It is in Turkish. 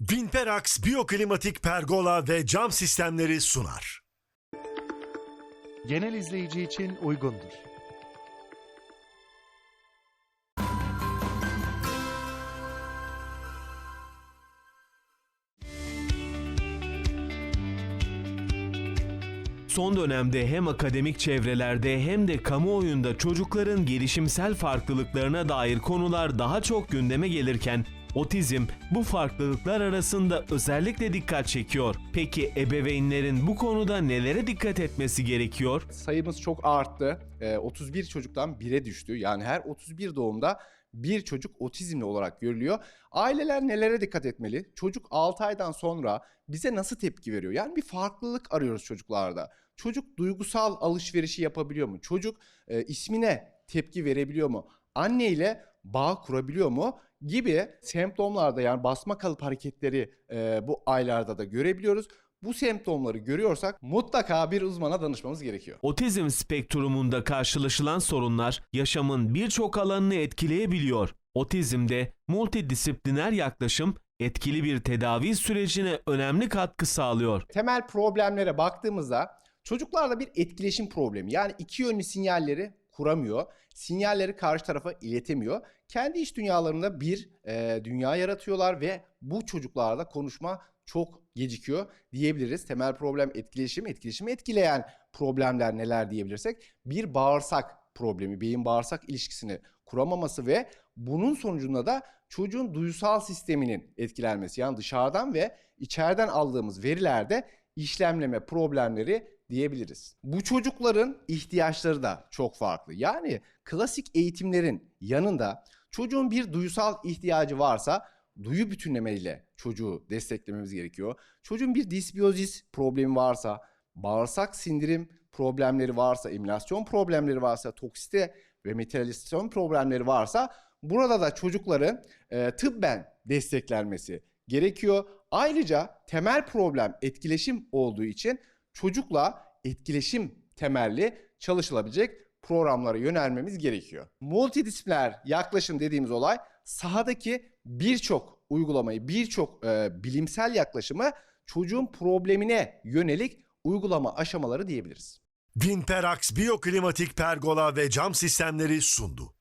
Vinperax Biyoklimatik Pergola ve Cam Sistemleri sunar. genel izleyici için uygundur. Son dönemde hem akademik çevrelerde hem de kamuoyunda çocukların gelişimsel farklılıklarına dair konular daha çok gündeme gelirken otizm bu farklılıklar arasında özellikle dikkat çekiyor. Peki ebeveynlerin bu konuda nelere dikkat etmesi gerekiyor? sayımız çok arttı. Ee, 31 çocuktan 1'e düştü. Yani her 31 doğumda bir çocuk otizmli olarak görülüyor. Aileler nelere dikkat etmeli? Çocuk 6 aydan sonra bize nasıl tepki veriyor? Yani bir farklılık arıyoruz çocuklarda. Çocuk duygusal alışverişi yapabiliyor mu? Çocuk e, ismine tepki verebiliyor mu? Anne ile bağ kurabiliyor mu? Gibi semptomlarda yani basma kalıp hareketleri e, bu aylarda da görebiliyoruz. Bu semptomları görüyorsak mutlaka bir uzmana danışmamız gerekiyor. Otizm spektrumunda karşılaşılan sorunlar yaşamın birçok alanını etkileyebiliyor. Otizmde multidisipliner yaklaşım etkili bir tedavi sürecine önemli katkı sağlıyor. Temel problemlere baktığımızda çocuklarda bir etkileşim problemi yani iki yönlü sinyalleri kuramıyor. Sinyalleri karşı tarafa iletemiyor. Kendi iç dünyalarında bir e, dünya yaratıyorlar ve bu çocuklarda konuşma çok gecikiyor diyebiliriz. Temel problem etkileşim, etkileşimi etkileyen problemler neler diyebilirsek bir bağırsak problemi, beyin bağırsak ilişkisini kuramaması ve bunun sonucunda da çocuğun duysal sisteminin etkilenmesi. Yani dışarıdan ve içeriden aldığımız verilerde işlemleme problemleri diyebiliriz. Bu çocukların ihtiyaçları da çok farklı. Yani klasik eğitimlerin yanında çocuğun bir duysal ihtiyacı varsa duyu bütünlemeyle çocuğu desteklememiz gerekiyor. Çocuğun bir disbiyozis problemi varsa, bağırsak sindirim problemleri varsa, emülasyon problemleri varsa, toksite ve metalizasyon problemleri varsa burada da çocukların e, tıbben desteklenmesi gerekiyor. Ayrıca temel problem etkileşim olduğu için çocukla etkileşim temelli çalışılabilecek programlara yönelmemiz gerekiyor. Multidisipliner yaklaşım dediğimiz olay sahadaki birçok uygulamayı, birçok e, bilimsel yaklaşımı çocuğun problemine yönelik uygulama aşamaları diyebiliriz. Vinperax Biyoklimatik Pergola ve Cam Sistemleri sundu.